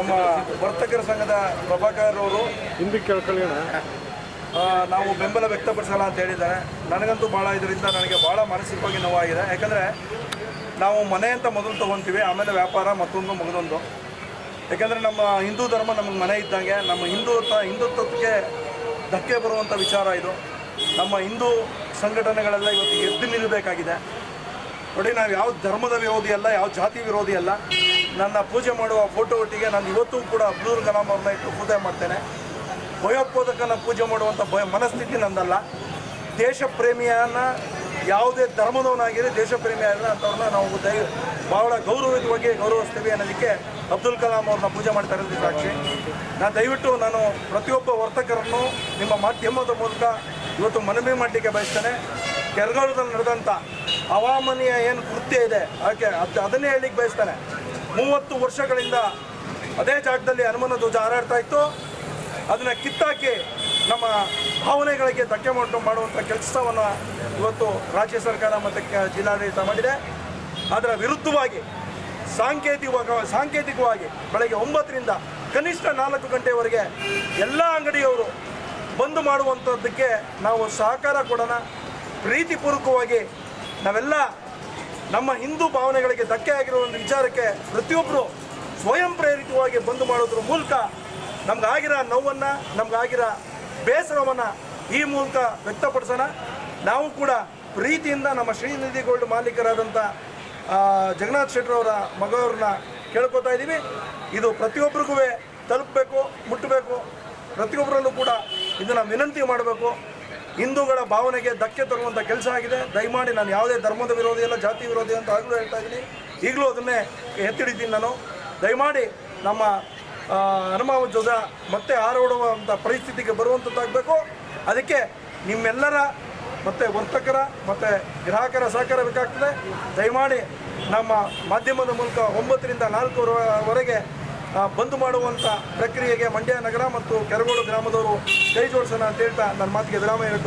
ನಮ್ಮ ವರ್ತಕರ ಸಂಘದ ಪ್ರಭಾಕರ್ ಅವರು ಹಿಂದಿ ಕೇಳ್ಕೊಳ್ಳಿ ನಾವು ಬೆಂಬಲ ವ್ಯಕ್ತಪಡಿಸಲ್ಲ ಅಂತ ಹೇಳಿದ್ದಾರೆ. ನನಗಂತೂ ಭಾಳ ಇದರಿಂದ ನನಗೆ ಭಾಳ ಮಾನಸಿಕವಾಗಿ ನೋವಾಗಿದೆ. ಯಾಕಂದರೆ ನಾವು ಮನೆ ಅಂತ ಮೊದಲು ತೊಗೊತೀವಿ ಆಮೇಲೆ ವ್ಯಾಪಾರ ಮತ್ತೊಂದು ಮಗದೊಂದು. ಯಾಕಂದರೆ ನಮ್ಮ ಹಿಂದೂ ಧರ್ಮ ನಮಗೆ ಮನೆ ಇದ್ದಂಗೆ ನಮ್ಮ ಹಿಂದೂ ಹಿಂದುತ್ವಕ್ಕೆ ಧಕ್ಕೆ ಬರುವಂಥ ವಿಚಾರ ಇದು. ನಮ್ಮ ಹಿಂದೂ ಸಂಘಟನೆಗಳೆಲ್ಲ ಇವತ್ತು ಎದ್ದು ನಿಲ್ಲಬೇಕಾಗಿದೆ ನೋಡಿ ನಾವು ಯಾವ ಧರ್ಮದ ವಿರೋಧಿ ಅಲ್ಲ ಯಾವ ಜಾತಿ ವಿರೋಧಿ ಅಲ್ಲ. ನನ್ನ ಪೂಜೆ ಮಾಡುವ ಫೋಟೋ ಒಟ್ಟಿಗೆ ನಾನು ಇವತ್ತೂ ಕೂಡ ಅಬ್ದುಲ್ ಕಲಾಂ ಅವ್ರನ್ನ ಇಟ್ಟು ಪೂಜೆ ಮಾಡ್ತೇನೆ. ಭಯೋತ್ಪಾದಕನ ಪೂಜೆ ಮಾಡುವಂಥ ಭಯ ಮನಸ್ಥಿತಿ ನಂದಲ್ಲ. ದೇಶ ಪ್ರೇಮಿಯನ್ನ ಯಾವುದೇ ಧರ್ಮದವನಾಗಿರಲಿ ದೇಶ ಪ್ರೇಮಿ ಆಗಿರಲಿ ಅಂಥವ್ರನ್ನ ನಾವು ದಯ ಭಾಳ ಗೌರವಯುತವಾಗಿ ಗೌರವಿಸ್ತೀವಿ ಅನ್ನೋದಕ್ಕೆ ಅಬ್ದುಲ್ ಕಲಾಂ ಅವ್ರನ್ನ ಪೂಜೆ ಮಾಡ್ತಾ ಇರೋದು ಸಾಕ್ಷಿ. ನಾನು ದಯವಿಟ್ಟು ನಾನು ಪ್ರತಿಯೊಬ್ಬ ವರ್ತಕರನ್ನು ನಿಮ್ಮ ಮಾಧ್ಯಮದ ಮೂಲಕ ಇವತ್ತು ಮನವಿ ಮಾಡಲಿಕ್ಕೆ ಬಯಸ್ತೇನೆ. ಕೆರಗಾಲದಲ್ಲಿ ನಡೆದಂಥ ಹವಾಮಾನೀಯ ಏನು ಕೃತ್ಯ ಇದೆ, ಅದಕ್ಕೆ ಅದು, ಅದನ್ನೇ ಹೇಳಲಿಕ್ಕೆ ಬಯಸ್ತಾನೆ. ಮೂವತ್ತು ವರ್ಷಗಳಿಂದ ಅದೇ ಜಾಗದಲ್ಲಿ ಹನುಮನ ಧ್ವಜ ಹಾರಾಡ್ತಾ ಇತ್ತು. ಅದನ್ನು ಕಿತ್ತಾಕಿ ನಮ್ಮ ಭಾವನೆಗಳಿಗೆ ಧಕ್ಕೆ ಮಾಡು ಮಾಡುವಂಥ ಕೆಲಸವನ್ನು ಇವತ್ತು ರಾಜ್ಯ ಸರ್ಕಾರ ಮತ್ತು ಜಿಲ್ಲಾಡಳಿತ ಮಾಡಿದೆ. ಅದರ ವಿರುದ್ಧವಾಗಿ ಸಾಂಕೇತಿಕವಾಗಿ ಸಾಂಕೇತಿಕವಾಗಿ ಬೆಳಗ್ಗೆ ಒಂಬತ್ತರಿಂದ ಕನಿಷ್ಠ ನಾಲ್ಕು ಗಂಟೆವರೆಗೆ ಎಲ್ಲ ಅಂಗಡಿಯವರು ಬಂದ್ ಮಾಡುವಂಥದ್ದಕ್ಕೆ ನಾವು ಸಹಕಾರ ಕೊಡೋಣ. ಪ್ರೀತಿಪೂರ್ವಕವಾಗಿ ನಾವೆಲ್ಲ ನಮ್ಮ ಹಿಂದೂ ಭಾವನೆಗಳಿಗೆ ಧಕ್ಕೆ ಆಗಿರುವ ಒಂದು ವಿಚಾರಕ್ಕೆ ಪ್ರತಿಯೊಬ್ಬರು ಸ್ವಯಂ ಪ್ರೇರಿತವಾಗಿ ಬಂದು ಮಾಡೋದ್ರ ಮೂಲಕ ನಮ್ಗಾಗಿರೋ ನೋವನ್ನು, ನಮ್ಗಾಗಿರೋ ಬೇಸರವನ್ನು ಈ ಮೂಲಕ ವ್ಯಕ್ತಪಡಿಸೋಣ. ನಾವು ಕೂಡ ಪ್ರೀತಿಯಿಂದ ನಮ್ಮ ಶ್ರೀನಿಧಿ ಗೋಲ್ಡ್ ಮಾಲೀಕರಾದಂಥ ಜಗನ್ನಾಥ್ ಶೆಟ್ಟರವರ ಮಗವ್ರನ್ನ ಕೇಳ್ಕೊತಾ ಇದ್ದೀವಿ. ಇದು ಪ್ರತಿಯೊಬ್ಬರಿಗೂ ತಲುಪಬೇಕು, ಮುಟ್ಟಬೇಕು. ಪ್ರತಿಯೊಬ್ಬರಲ್ಲೂ ಕೂಡ ಇದನ್ನು ವಿನಂತಿ ಮಾಡಬೇಕು. ಹಿಂದೂಗಳ ಭಾವನೆಗೆ ಧಕ್ಕೆ ತರುವಂಥ ಕೆಲಸ ಆಗಿದೆ. ದಯಮಾಡಿ ನಾನು ಯಾವುದೇ ಧರ್ಮದ ವಿರೋಧಿ ಅಲ್ಲ, ಜಾತಿ ವಿರೋಧಿ ಅಂತ ಆಗಲೂ ಹೇಳ್ತಾ ಇದ್ದೀನಿ. ಈಗಲೂ ಅದನ್ನೇ ಎತ್ತಿಡಿದ್ದೀನಿ ನಾನು. ದಯಮಾಡಿ ನಮ್ಮ ಹನುಮಾವಜದ ಮತ್ತೆ ಹಾರೋಡುವಂಥ ಪರಿಸ್ಥಿತಿಗೆ ಬರುವಂಥದ್ದಾಗಬೇಕು ಅದಕ್ಕೆ ನಿಮ್ಮೆಲ್ಲರ ಮತ್ತು ವರ್ತಕರ ಮತ್ತು ಗ್ರಾಹಕರ ಸಹಕಾರ ಬೇಕಾಗ್ತದೆ. ದಯಮಾಡಿ ನಮ್ಮ ಮಾಧ್ಯಮದ ಮೂಲಕ ಒಂಬತ್ತರಿಂದ ನಾಲ್ಕರವರೆಗೆ ಬಂದ್ ಮಾಡುವಂಥ ಪ್ರಕ್ರಿಯೆಗೆ ಮಂಡ್ಯ ನಗರ ಮತ್ತು ಕೆರಗೋಡು ಗ್ರಾಮದವರು ಕೈ ಜೋಡಿಸೋಣ ಅಂತ ಹೇಳ್ತಾ ನನ್ನ ಮಾತಿಗೆ ವಿರಾಮ ಹೇಳಬೇಕು